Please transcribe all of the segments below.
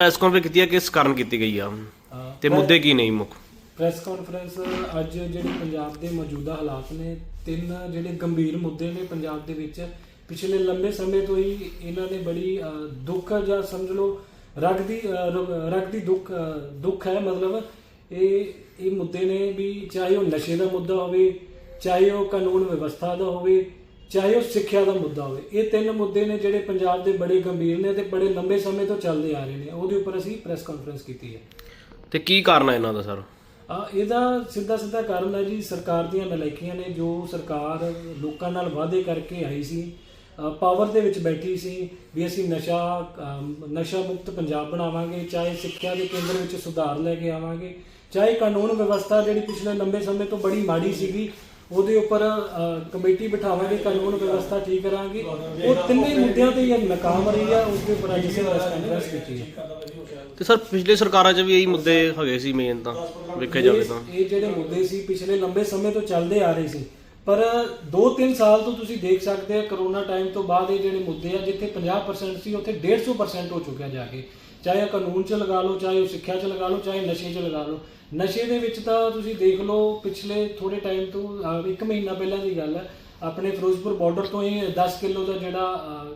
Press conference ਕੀਤੀ ਹੈ ਕਿਸ ਕਾਰਨ ਕੀਤੀ ਗਈ ਆ? ਤੇ ਮੁੱਦੇ ਕੀ ਨਹੀਂ ਮੁੱਖ? ਪ੍ਰੈਸ ਕਾਨਫਰੰਸ ਅੱਜ ਜਿਹੜੇ ਪੰਜਾਬ ਦੇ ਮੌਜੂਦਾ ਹਾਲਾਤ ਨੇ ਤਿੰਨ ਜਿਹੜੇ ਗੰਭੀਰ ਮੁੱਦੇ ਨੇ ਪੰਜਾਬ ਦੇ ਵਿੱਚ ਪਿਛਲੇ ਲੰਬੇ ਸਮੇਂ ਤੋਂ ਹੀ ਇਹਨਾਂ ਨੇ ਬੜੀ ਦੁੱਖ ਜਾਂ ਸਮਝ ਲਓ ਰਗ ਦੀ ਰਗ ਦੀ ਦੁੱਖ ਦੁੱਖ ਹੈ ਮਤਲਬ ਇਹ ਇਹ ਮੁੱਦੇ ਨੇ ਵੀ ਚਾਹੇ ਉਹ ਨਸ਼ੇ ਦਾ ਮੁੱਦਾ ਹੋਵੇ ਚਾਹੇ ਉਹ ਕਾਨੂੰਨ ਵਿਵਸਥਾ ਦਾ ਹੋਵੇ ਚਾਹੇ ਉਹ ਸਿੱਖਿਆ ਦਾ ਮੁੱਦਾ ਹੋਵੇ। ਇਹ ਤਿੰਨ ਮੁੱਦੇ ਨੇ ਜਿਹੜੇ ਪੰਜਾਬ ਦੇ ਬੜੇ ਗੰਭੀਰ ਨੇ ਤੇ ਬੜੇ ਲੰਬੇ ਸਮੇਂ ਤੋਂ ਚੱਲਦੇ ਆ ਰਹੇ ਨੇ। ਉਹਦੇ ਉੱਪਰ ਅਸੀਂ ਪ੍ਰੈਸ ਕਾਨਫਰੰਸ ਕੀਤੀ ਹੈ। ਤੇ ਕੀ ਕਾਰਨ ਹੈ ਇਹਨਾਂ ਦਾ ਸਰ? ਇਹਦਾ ਸਿੱਧਾ ਸਿੱਧਾ ਕਾਰਨ ਹੈ ਜੀ ਸਰਕਾਰ ਦੀਆਂ ਨਲਾਇਕੀਆਂ ਨੇ ਜੋ ਸਰਕਾਰ ਲੋਕਾਂ ਨਾਲ ਵਾਅਦੇ ਕਰਕੇ ਆਈ ਸੀ ਪਾਵਰ ਦੇ ਵਿੱਚ ਬੈਠੀ ਸੀ ਵੀ ਅਸੀਂ ਨਸ਼ਾ ਨਸ਼ਾ ਮੁਕਤ ਪੰਜਾਬ ਬਣਾਵਾਂਗੇ ਚਾਹੇ ਸਿੱਖਿਆ ਦੇ ਕੇਂਦਰ ਵਿੱਚ ਸੁਧਾਰ ਲੈ ਕੇ ਆਵਾਂਗੇ ਚਾਹੇ ਕਾਨੂੰਨ ਵਿਵਸਥਾ ਜਿਹੜੀ ਪਿਛਲੇ ਲੰਬੇ ਸਮੇਂ ਤੋਂ ਬੜੀ ਮਾੜੀ ਸੀਗੀ ਉਹਦੇ ਉੱਪਰ ਕਮੇਟੀ ਬਿਠਾਵਾਂਗੇ ਕਾਨੂੰਨ ਵਿਵਸਥਾ ਠੀਕ ਕਰਾਂਗੇ। ਉਹ ਤਿੰਨੇ ਮੁੱਦਿਆਂ ਤੇ ਇਹ ਨਾਕਾਮ ਰਹੀ ਆ ਉਸ ਦੇ ਉੱਪਰ ਅੱਜ ਅਸੀਂ ਕਾਨਫਰੰਸ ਕੀਤੀ ਹੈ ਤੇ ਸਰ ਪਿਛਲੇ ਸਰਕਾਰਾਂ 'ਚ ਵੀ ਇਹੀ ਮੁੱਦੇ ਹੈਗੇ ਸੀ ਮੇਨ ਤਾਂ ਵੇਖਿਆ ਜਾਵੇ ਤਾਂ। ਇਹ ਜਿਹੜੇ ਮੁੱਦੇ ਸੀ ਪਿਛਲੇ ਲੰਬੇ ਸਮੇਂ ਤੋਂ ਚੱਲਦੇ ਆ ਰਹੇ ਸੀ। ਪਰ 2-3 ਸਾਲ ਤੋਂ ਤੁਸੀਂ ਦੇਖ ਸਕਦੇ ਆ, ਕਰੋਨਾ ਟਾਈਮ ਤੋਂ ਬਾਅਦ ਇਹ ਜਿਹੜੇ ਮੁੱਦੇ ਆ, ਜਿੱਥੇ 50% ਸੀ, ਉੱਥੇ 150% ਹੋ ਚੁੱਕਿਆ ਜਾ ਕੇ। ਚਾਹੇ ਉਹ ਕਾਨੂੰਨ 'ਚ ਲਗਾ ਲਓ, ਚਾਹੇ ਉਹ ਸਿੱਖਿਆ 'ਚ ਲਗਾ ਲਓ, ਚਾਹੇ ਨਸ਼ੇ 'ਚ ਲਗਾ ਲਓ। ਨਸ਼ੇ ਦੇ ਵਿੱਚ ਤਾਂ ਤੁਸੀਂ ਦੇਖ ਲਓ, ਪਿਛਲੇ ਥੋੜੇ ਟਾਈਮ ਤੋਂ ਇੱਕ ਮਹੀਨਾ ਪਹਿਲਾਂ ਦੀ ਗੱਲ ਹੈ, ਆਪਣੇ ਫਿਰੋਜ਼ਪੁਰ ਬਾਰਡਰ ਤੋਂ ਹੀ 10 ਕਿਲੋ ਦਾ ਜਿਹੜਾ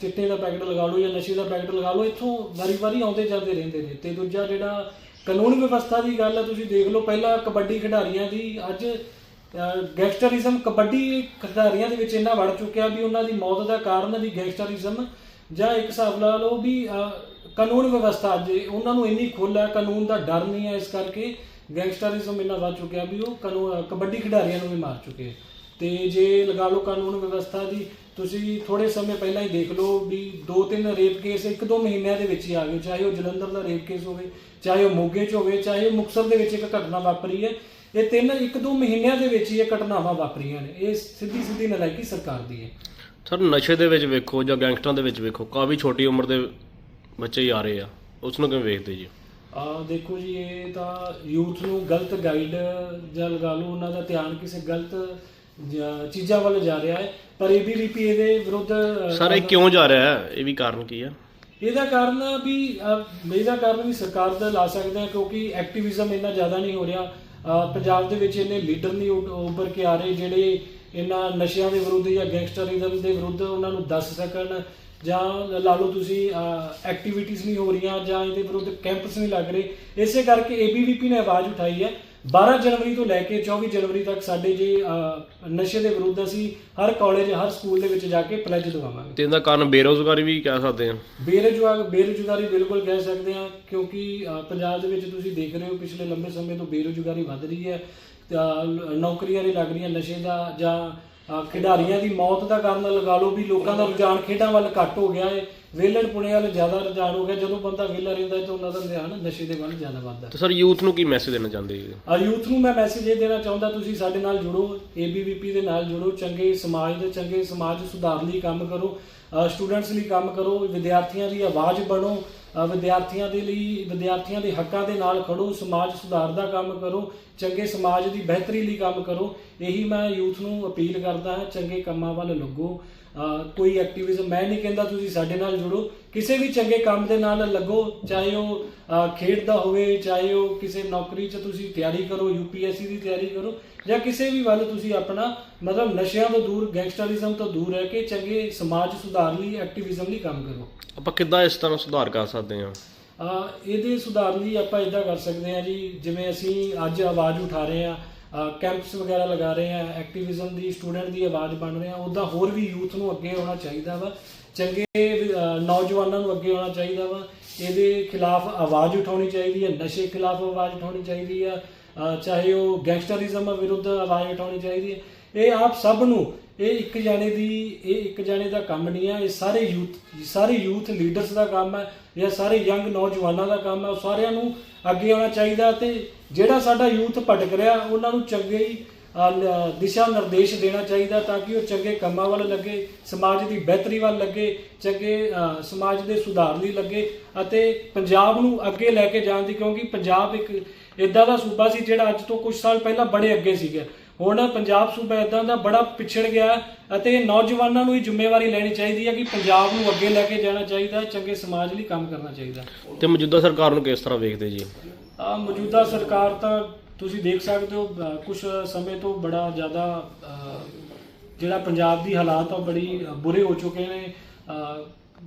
ਚਿੱਟੇ ਦਾ ਪੈਕਟ ਲਗਾ ਲਓ ਜਾਂ ਨਸ਼ੇ ਦਾ ਪੈਕਟ ਲਗਾ ਲਓ, ਇੱਥੋਂ ਵਾਰੀ-ਵਾਰੀ ਆਉਂਦੇ ਜਾਂਦੇ ਰਹਿੰਦੇ ਨੇ। ਤੇ ਦੂਜਾ ਜਿਹੜਾ ਕਾਨੂੰਨ ਵਿਵਸਥਾ ਦੀ ਗੱਲ ਹੈ, ਤੁਸੀਂ ਦੇਖ ਲਓ, ਪਹਿਲਾਂ ਕਬੱਡੀ ਖਿਡਾਰੀਆਂ ਦੀ ਅੱਜ ਗੈਂਗਸਟਰਿਜ਼ਮ ਕਬੱਡੀ ਖਿਡਾਰੀਆਂ ਦੇ ਵਿੱਚ ਇੰਨਾ ਵੜ ਚੁੱਕਿਆ ਵੀ ਉਹਨਾਂ ਦੀ ਮੌਤ ਦਾ ਕਾਰਨ ਵੀ ਗੈਂਗਸਟਰਿਜ਼ਮ ਜਾਂ ਇੱਕ ਹਿਸਾਬ ਲਾ ਲਓ ਵੀ ਕਾਨੂੰਨ ਵਿਵਸਥਾ ਜੇ ਉਹਨਾਂ ਨੂੰ ਇੰਨੀ ਖੁੱਲ੍ਹ ਹੈ, ਕਾਨੂੰਨ ਦਾ ਡਰ ਨਹੀਂ ਹੈ ਇਸ ਕਰਕੇ ਗੈਂਗਸਟਰਿਜ਼ਮ ਇੰਨਾ ਵੱਧ ਚੁੱਕਿਆ ਵੀ ਉਹ ਕਾਨੂੰਨ ਕਬੱਡੀ ਖਿਡਾਰੀਆਂ ਨੂੰ ਵੀ ਮਾਰ ਚੁੱਕੇ ਤੇ ਜੇ ਲਗਾ ਲਓ ਕਾਨੂੰਨ ਵਿਵਸਥਾ ਦੀ, ਤੁਸੀਂ ਥੋੜੇ ਸਮੇਂ ਪਹਿਲਾਂ ਹੀ ਦੇਖ ਲਓ ਵੀ ਦੋ ਤਿੰਨ ਰੇਪ ਕੇਸ ਇੱਕ ਦੋ ਮਹੀਨਿਆਂ ਦੇ ਵਿੱਚ ਹੀ ਆ ਗਏ, ਚਾਹੇ ਉਹ ਜਲੰਧਰ ਦਾ ਰੇਪ ਕੇਸ ਹੋਵੇ, ਚਾਹੇ ਉਹ ਮੋਗੇ 'ਚ ਹੋਵੇ, ਚਾਹੇ ਉਹ ਮੁਕਤਸਰ ਦੇ ਵਿੱਚ ਇੱਕ ਘਟਨਾ ਵਾਪਰੀ ਹੈ। ਇਹ ਤਿੰਨ ਇੱਕ ਦੋ ਮਹੀਨਿਆਂ ਦੇ ਵਿੱਚ ਹੀ ਇਹ ਘਟਨਾਵਾਂ ਵਾਪਰੀਆਂ ਨੇ। ਇਹ ਸਿੱਧੀ ਸਿੱਧੀ ਨਲਾਇਕੀ ਸਰਕਾਰ ਦੀ ਹੈ। ਸਰ ਨਸ਼ੇ ਦੇ ਵਿੱਚ ਵੇਖੋ ਜਾਂ ਗੈਂਗਸਟਰਾਂ ਦੇ ਵਿੱਚ ਵੇਖੋ ਕਾਫੀ ਛੋਟੀ ਉਮਰ ਦੇ ਬੱਚੇ ਹੀ ਆ ਰਹੇ ਆ। ਉਸ ਨੂੰ ਕਿਵੇਂ ਵੇਖਦੇ ਜੀ? ਆ ਦੇਖੋ ਜੀ ਇਹ ਤਾਂ ਯੂਥ ਨੂੰ ਗਲਤ ਗਾਈਡ ਜਾਂ ਲਗਾ ਲਓ ਉਹਨਾਂ ਦਾ ਧਿਆਨ ਕਿਸੇ ਗਲਤ ਚੀਜ਼ਾਂ ਵੱਲ ਜਾ ਰਿਹਾ ਹੈ। ਪਰ ਏਬੀਵੀਪੀ ਇਹਦੇ ਵਿਰੁੱਧ ਸਰ ਇਹ ਕਿਉਂ ਜਾ ਰਿਹਾ ਹੈ? ਇਹ ਵੀ ਕਾਰਨ ਕੀ ਆ ਇਹਦਾ ਕਾਰਨ ਵੀ ਇਹਦਾ ਕਾਰਨ ਵੀ ਸਰਕਾਰ ਦਾ ਲਾ ਸਕਦੇ ਆ ਕਿਉਂਕਿ ਐਕਟਿਵਿਜ਼ਮ ਇੰਨਾ ਜ਼ਿਆਦਾ ਨਹੀਂ ਹੋ ਰਿਹਾ। ਪੰਜਾਬ ਦੇ ਵਿੱਚ ਇੰਨੇ ਲੀਡਰ ਨਹੀਂ ਉੱਭਰ ਕੇ ਆ ਰਹੇ ਜਿਹੜੇ ਇਹਨਾਂ ਨਸ਼ਿਆਂ ਦੇ ਵਿਰੁੱਧ ਜਾਂ ਗੈਂਗਸਟਰਿਜ਼ਮ ਦੇ ਵਿਰੁੱਧ ਉਹਨਾਂ ਨੂੰ ਦੱਸ ਸਕਣ ਜਾਂ ਲਾ ਲਓ ਤੁਸੀਂ ਐਕਟੀਵਿਟੀਜ਼ ਨਹੀਂ ਹੋ ਰਹੀਆਂ ਜਾਂ ਇਹਦੇ ਵਿਰੁੱਧ ਕੈਂਪਸ ਨਹੀਂ ਲੱਗ ਰਹੇ। ਇਸੇ ਕਰਕੇ ਏਬੀਵੀਪੀ ਨੇ ਆਵਾਜ਼ ਉਠਾਈ ਹੈ। 12 ਜਨਵਰੀ ਤੋਂ ਲੈ ਕੇ 24 ਜਨਵਰੀ ਤੱਕ ਸਾਡੇ ਜੇ ਨਸ਼ੇ ਦੇ ਵਿਰੁੱਧ ਅਸੀਂ ਹਰ ਕਾਲਜ ਹਰ ਸਕੂਲ ਦੇ ਵਿੱਚ ਜਾ ਕੇ ਪਲੇਜ ਦਵਾਵਾਂਗੇ। ਤੇ ਇਹਦਾ ਕਾਰਨ ਬੇਰੋਜ਼ਗਾਰੀ ਵੀ ਕਹਿ ਸਕਦੇ ਆ ਬੇਰੁਜ਼ਗਾਰ ਬੇਰੁਜ਼ਗਾਰੀ ਬਿਲਕੁਲ ਕਹਿ ਸਕਦੇ ਹਾਂ ਕਿਉਂਕਿ ਪੰਜਾਬ ਦੇ ਵਿੱਚ ਤੁਸੀਂ ਦੇਖ ਰਹੇ ਹੋ ਪਿਛਲੇ ਲੰਬੇ ਸਮੇਂ ਤੋਂ ਬੇਰੁਜ਼ਗਾਰੀ ਵੱਧ ਰਹੀ ਹੈ। ਨੌਕਰੀਆਂ ਨਹੀਂ ਲੱਗ ਰਹੀਆਂ ਨਸ਼ੇ ਦਾ ਜਾਂ ਖਿਡਾਰੀਆਂ ਦੀ ਮੌਤ ਦਾ ਕਾਰਨ ਲਗਾ ਲਓ ਵੀ ਲੋਕਾਂ ਦਾ ਰੁਝਾਨ ਖੇਡਾਂ ਵੱਲ ਘੱਟ ਹੋ ਗਿਆ ਹੈ। ਵਿਹਲੜ ਪੁਣੇ ਵੱਲ ਜ਼ਿਆਦਾ ਰੁਝਾਨ ਹੋ ਗਿਆ। ਜਦੋਂ ਬੰਦਾ ਵਿਹਲਾ ਰਹਿੰਦਾ ਤਾਂ ਉਹਨਾਂ ਦਾ ਰੁਝਾਨ ਨਸ਼ੇ ਦੇ ਵੱਲ ਜ਼ਿਆਦਾ ਵੱਧਦਾ ਤੇ ਸਰ ਯੂਥ ਨੂੰ ਕੀ ਮੈਸੇਜ ਦੇਣਾ ਚਾਹੁੰਦੇ ਜੀ? ਆ ਯੂਥ ਨੂੰ ਮੈਂ ਮੈਸੇਜ ਇਹ ਦੇਣਾ ਚਾਹੁੰਦਾ ਤੁਸੀਂ ਸਾਡੇ ਨਾਲ ਜੁੜੋ ਏਬੀਵੀਪੀ ਦੇ ਨਾਲ ਜੁੜੋ ਚੰਗੇ ਸਮਾਜ ਦੇ ਚੰਗੇ ਸਮਾਜ ਸੁਧਾਰ ਲਈ ਕੰਮ ਕਰੋ ਸਟੂਡੈਂਟਸ ਲਈ ਕੰਮ ਕਰੋ ਵਿਦਿਆਰਥੀਆਂ ਦੀ ਆਵਾਜ਼ ਬਣੋ ਵਿਦਿਆਰਥੀਆਂ ਦੇ ਲਈ, ਵਿਦਿਆਰਥੀਆਂ ਦੇ ਹੱਕਾਂ ਦੇ ਨਾਲ ਖੜੋ, ਸਮਾਜ ਸੁਧਾਰ ਦਾ ਕੰਮ ਕਰੋ, ਚੰਗੇ ਸਮਾਜ ਦੀ ਬਿਹਤਰੀ ਲਈ ਕੰਮ ਕਰੋ। ਇਹੀ ਮੈਂ ਯੂਥ ਨੂੰ ਅਪੀਲ ਕਰਦਾ ਹਾਂ, ਚੰਗੇ ਕੰਮਾਂ ਵੱਲ ਲੱਗੋ। ਕੋਈ ਐਕਟਿਵਿਜ਼ਮ ਮੈਂ ਨਹੀਂ ਕਹਿੰਦਾ ਤੁਸੀਂ ਸਾਡੇ ਨਾਲ ਜੁੜੋ। ਕਿਸੇ ਵੀ ਚੰਗੇ ਕੰਮ ਦੇ ਨਾਲ ਲੱਗੋ ਚਾਹੇ ਉਹ ਖੇਡ ਦਾ ਹੋਵੇ ਚਾਹੇ ਉਹ ਕਿਸੇ ਨੌਕਰੀ 'ਚ ਤੁਸੀਂ ਤਿਆਰੀ ਕਰੋ ਯੂਪੀਐਸਸੀ ਦੀ ਤਿਆਰੀ ਕਰੋ ਜਾਂ ਕਿਸੇ ਵੀ ਵੱਲ ਤੁਸੀਂ ਆਪਣਾ ਮਤਲਬ ਨਸ਼ਿਆਂ ਤੋਂ ਦੂਰ ਗੈਂਗਸਟਰਿਜ਼ਮ ਤੋਂ ਦੂਰ ਰਹਿ ਕੇ ਚੰਗੇ ਸਮਾਜ ਸੁਧਾਰ ਲਈ ਐਕਟਿਵਿਜ਼ਮ ਲਈ ਕੰਮ ਕਰੋ। ਆਪਾਂ ਕਿੱਦਾਂ ਇਸ ਤਰ੍ਹਾਂ ਸੁਧਾਰ ਕਰ ਸਕਦੇ ਅ, ਇਹਦੇ ਸੁਧਾਰ ਲਈ ਆਪਾਂ ਇਦਾਂ ਕਰ ਸਕਦੇ ਹਾਂ ਜੀ ਜਿਵੇਂ ਅਸੀਂ ਅੱਜ ਆਵਾਜ਼ ਉਠਾ ਰਹੇ ਹਾਂ ਕੈਂਪਸ ਵਗੈਰਾ ਲਗਾ ਰਹੇ ਹਾਂ ਐਕਟਿਵਿਜ਼ਮ ਦੀ ਸਟੂਡੈਂਟ ਦੀ ਆਵਾਜ਼ ਬਣ ਰਹੇ ਆ ਉਦਾਂ ਹੋਰ ਵੀ ਯੂਥ ਨੂੰ ਅੱਗੇ ਆਉਣਾ ਚਾਹੀਦਾ ਵਾ। ਚੰਗੇ ਨੌਜਵਾਨਾਂ ਨੂੰ ਅੱਗੇ ਆਉਣਾ ਚਾਹੀਦਾ ਵਾ। ਇਹਦੇ ਖਿਲਾਫ ਆਵਾਜ਼ ਉਠਾਉਣੀ ਚਾਹੀਦੀ ਹੈ ਨਸ਼ੇ ਖਿਲਾਫ ਆਵਾਜ਼ ਉਠਾਉਣੀ ਚਾਹੀਦੀ ਆ ਚਾਹੇ ਉਹ ਗੈਂਗਸਟਰਿਜ਼ਮ ਵਿਰੁੱਧ ਆਵਾਜ਼ ਉਠਾਉਣੀ ਚਾਹੀਦੀ ਹੈ ਇਹ ਆਪ ਸਭ ਨੂੰ, ਇਹ ਇੱਕ ਜਾਣੇ ਦੀ, ਇਹ ਇੱਕ ਜਾਣੇ ਦਾ ਕੰਮ ਨਹੀਂ ਹੈ ਇਹ ਸਾਰੇ ਯੂਥ ਸਾਰੇ ਯੂਥ ਲੀਡਰਸ ਦਾ ਕੰਮ ਹੈ ਜਾਂ ਸਾਰੇ ਯੰਗ ਨੌਜਵਾਨਾਂ ਦਾ ਕੰਮ ਹੈ ਉਹ ਸਾਰਿਆਂ ਨੂੰ ਅੱਗੇ ਆਉਣਾ ਚਾਹੀਦਾ ਤੇ ਜਿਹੜਾ ਸਾਡਾ ਯੂਥ ਭਟਕ ਰਿਹਾ, ਉਹਨਾਂ ਨੂੰ ਚੰਗੇ ਹੀ ਦਿਸ਼ਾ ਨਿਰਦੇਸ਼ ਦੇਣਾ ਚਾਹੀਦਾ ਤਾਂ ਕਿ ਉਹ ਚੰਗੇ ਕੰਮਾਂ ਵੱਲ ਲੱਗੇ, ਸਮਾਜ ਦੀ ਬਿਹਤਰੀ ਵੱਲ ਲੱਗੇ, ਚੰਗੇ ਸਮਾਜ ਦੇ ਸੁਧਾਰ ਲਈ ਲੱਗੇ ਅਤੇ ਪੰਜਾਬ ਨੂੰ ਅੱਗੇ ਲੈ ਕੇ ਜਾਣ ਦੀ, ਕਿਉਂਕਿ ਪੰਜਾਬ ਇੱਕ ਇਦਾਂ ਦਾ ਸੂਬਾ ਸੀ ਜਿਹੜਾ ਅੱਜ ਤੋਂ ਕੁਝ ਸਾਲ ਪਹਿਲਾਂ ਬੜੇ ਅੱਗੇ ਸੀਗਾ। ਹੁਣ ਪੰਜਾਬ ਸੂਬਾ ਇਦਾਂ ਦਾ ਬੜਾ ਪਿਛੜ ਗਿਆ ਅਤੇ ਨੌਜਵਾਨਾਂ ਨੂੰ ਇਹ ਜ਼ਿੰਮੇਵਾਰੀ ਲੈਣੀ ਚਾਹੀਦੀ ਹੈ ਕਿ ਪੰਜਾਬ ਨੂੰ ਅੱਗੇ ਲੈ ਕੇ ਜਾਣਾ ਚਾਹੀਦਾ, ਚੰਗੇ ਸਮਾਜ ਲਈ ਕੰਮ ਕਰਨਾ ਚਾਹੀਦਾ। ਤੇ ਮੌਜੂਦਾ ਸਰਕਾਰ ਨੂੰ ਕਿਸ ਤਰ੍ਹਾਂ ਵੇਖਦੇ ਜੀ? ਆ ਮੌਜੂਦਾ ਸਰਕਾਰ ਤਾਂ ਤੁਸੀਂ ਦੇਖ ਸਕਦੇ ਹੋ ਕੁਝ ਸਮੇਂ ਤੋਂ ਬੜਾ ਜ਼ਿਆਦਾ ਜਿਹੜਾ ਪੰਜਾਬ ਦੀ ਹਾਲਾਤ ਆ ਬੜੀ ਬੁਰੇ ਹੋ ਚੁੱਕੇ ਨੇ।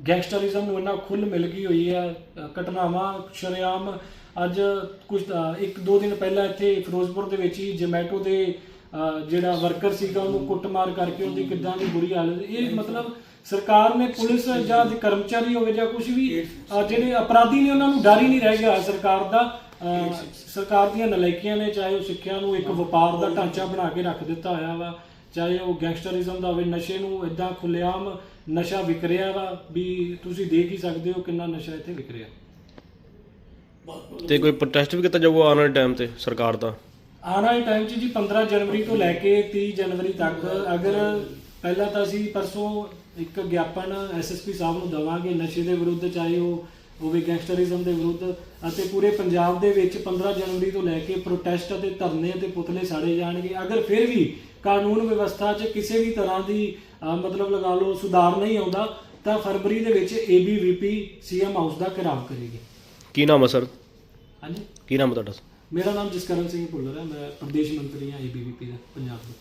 ਗੈਂਗਸਟਰਿਜ਼ਮ ਨੂੰ ਇੰਨਾ ਖੁੱਲ ਮਿਲ ਗਈ ਹੋਈ ਹੈ ਘਟਨਾਵਾਂ, ਸ਼ਰੇਆਮ ਅੱਜ ਕੁਝ ਇੱਕ ਦੋ ਦਿਨ ਪਹਿਲਾਂ ਇੱਥੇ ਫਿਰੋਜ਼ਪੁਰ ਦੇ ਵਿੱਚ ਹੀ ਜਮੈਟੋ ਦੇ ਜਿਹੜਾ ਵਰਕਰ ਸੀਗਾ ਉਹਨੂੰ ਕੁੱਟਮਾਰ ਕਰਕੇ ਉਹਦੀ ਕਿੱਦਾਂ ਦੀ ਬੁਰੀ ਹਾਲਤ ਇਹ ਮਤਲਬ ਸਰਕਾਰ ਨੇ ਪੁਲਿਸ ਜਾਂ ਕਰਮਚਾਰੀ ਹੋਵੇ ਜਾਂ ਕੁਝ ਵੀ ਜਿਹੜੇ ਅਪਰਾਧੀ ਨੇ ਉਹਨਾਂ ਨੂੰ ਡਰ ਹੀ ਨਹੀਂ ਰਹਿ ਗਿਆ ਸਰਕਾਰ ਦਾ। ਸਰਕਾਰ ਦੀਆਂ ਨਲਾਇਕੀਆਂ ਨੇ ਚਾਹੇ ਉਹ ਸਿੱਖਿਆ ਨੂੰ ਇੱਕ ਵਪਾਰ ਦਾ ਢਾਂਚਾ ਬਣਾ ਕੇ ਰੱਖ ਦਿੱਤਾ ਹੋਇਆ ਵਾ ਚਾਹੇ ਉਹ ਗੈਂਗਸਟਰਿਜ਼ਮ ਦਾ ਹੋਵੇ ਨਸ਼ੇ ਨੂੰ ਇਦਾਂ ਖੁੱਲੇਆਮ ਨਸ਼ਾ ਵਿਕ ਰਿਹਾ ਵਾ ਵੀ ਤੁਸੀਂ ਦੇਖ ਹੀ ਸਕਦੇ ਹੋ ਕਿੰਨਾ ਨਸ਼ਾ ਇੱਥੇ ਵਿਕ ਰਿਹਾ। ਤੇ ਕੋਈ ਪ੍ਰੋਟੈਸਟ ਵੀ ਕੀਤਾ ਜਾਊਗਾ ਆਉਣ ਵਾਲੇ ਟਾਈਮ ਤੇ ਸਰਕਾਰ ਦਾ? ਆਉਣ ਵਾਲੇ ਟਾਈਮ 'ਚ ਜੀ 15 ਜਨਵਰੀ ਤੋਂ ਲੈ ਕੇ 30 ਜਨਵਰੀ ਤੱਕ ਅਗਰ ਪਹਿਲਾਂ ਤਾਂ ਅਸੀਂ ਪਰਸੋਂ ਇੱਕ ਗਿਆਪਨ ਐਸਐਸਪੀ ਸਾਹਿਬ ਨੂੰ ਦਵਾਂਗੇ ਨਸ਼ੇ ਦੇ ਵਿਰੁੱਧ ਚਾਹੇ ਉਹ ਹੋਵੇ ਗੈਂਗਸਟਰਿਜ਼ਮ ਦੇ ਵਿਰੁੱਧ ਅਤੇ ਪੂਰੇ ਪੰਜਾਬ ਦੇ ਵਿੱਚ 15 ਜਨਵਰੀ ਤੋਂ ਲੈ ਕੇ ਪ੍ਰੋਟੈਸਟ ਅਤੇ ਧਰਨੇ ਅਤੇ ਪੁਤਲੇ ਸਾੜੇ ਜਾਣਗੇ। ਅਗਰ ਫਿਰ ਵੀ ਕਾਨੂੰਨ ਵਿਵਸਥਾ 'ਚ ਕਿਸੇ ਵੀ ਤਰ੍ਹਾਂ ਦੀ ਮਤਲਬ ਲਗਾ ਲਓ ਸੁਧਾਰ ਨਹੀਂ ਆਉਂਦਾ ਤਾਂ ਫਰਵਰੀ ਦੇ ਵਿੱਚ ਏਬੀਵੀਪੀ ਸੀਐਮ ਹਾਊਸ ਦਾ ਘਿਰਾਵ ਕਰੇਗੀ। ਕੀ ਨਾਮ ਹੈ ਸਰ? ਹਾਂਜੀ? ਕੀ ਨਾਮ ਹੈ ਤੁਹਾਡਾ ਮੇਰਾ ਨਾਮ ਜਸਕਰਨ ਸਿੰਘ ਭੁੱਲਰ ਹੈ। ਮੈਂ ਪ੍ਰਦੇਸ਼ ਮੰਤਰੀ ਹਾਂ ਏਬੀਵੀਪੀ ਦਾ ਪੰਜਾਬ ਦਾ।